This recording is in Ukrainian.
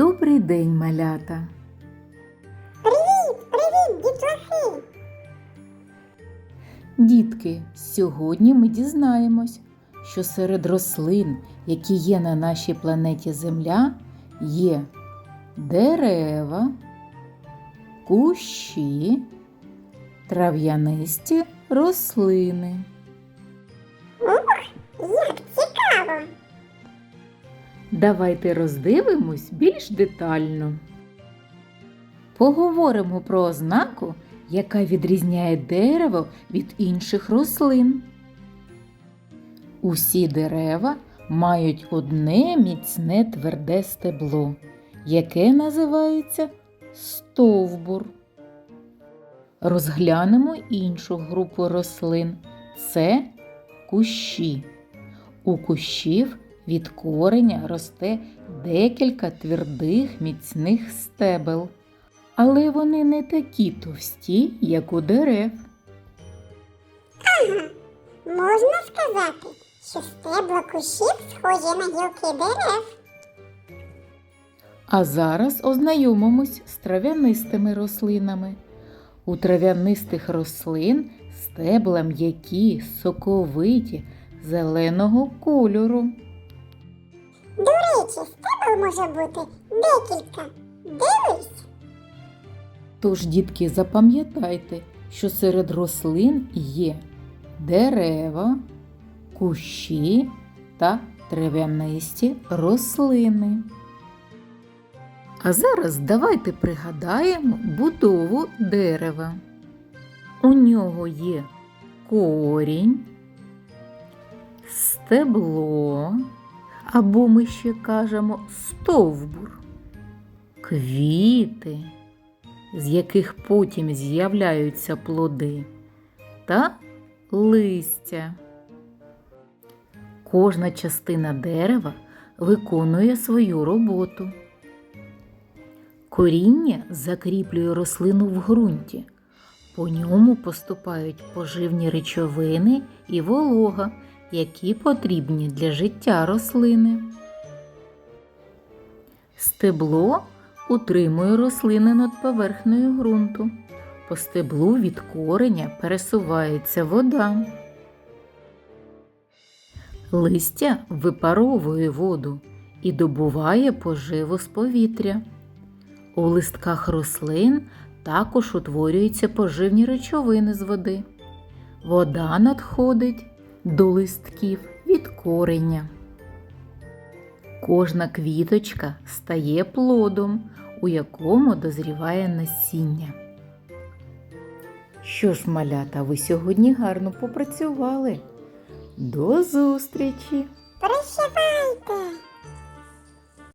Добрий день, малята! Привіт, привіт, дітлахи! Дітки, сьогодні ми дізнаємось, що серед рослин, які є на нашій планеті Земля, є дерева, кущі, трав'янисті рослини. Давайте роздивимось більш детально. Поговоримо про ознаку, яка відрізняє дерево від інших рослин. Усі дерева мають одне міцне тверде стебло, яке називається стовбур. Розглянемо іншу групу рослин це кущі. У кущів від кореня росте декілька твердих міцних стебел, але вони не такі товсті, як у дерев. Ага, можна сказати, що стебла кущів схожі на гілки дерев. А зараз ознайомимось з трав'янистими рослинами. У трав'янистих рослин стебла м'які, соковиті, зеленого кольору. До речі, стебел може бути декілька. Дивись, Тож, дітки, запам'ятайте, що серед рослин є дерева, кущі та трав'янисті рослини. А зараз давайте пригадаємо будову дерева. У нього є корінь, стебло, або ми ще кажемо стовбур, квіти з яких потім з'являються плоди, та листя. Кожна частина дерева виконує свою роботу. Коріння закріплює рослину в ґрунті. По ньому поступають поживні речовини і волога, які потрібні для життя рослини. Стебло утримує рослини над поверхнею ґрунту. По стеблу від кореня пересувається вода. Листя випаровує воду і добуває поживу з повітря. У листках рослин також утворюються поживні речовини з води. Вода надходить до листків від кореня. Кожна квіточка стає плодом, у якому дозріває насіння. Що ж, малята, ви сьогодні гарно попрацювали. До зустрічі! прощавайте!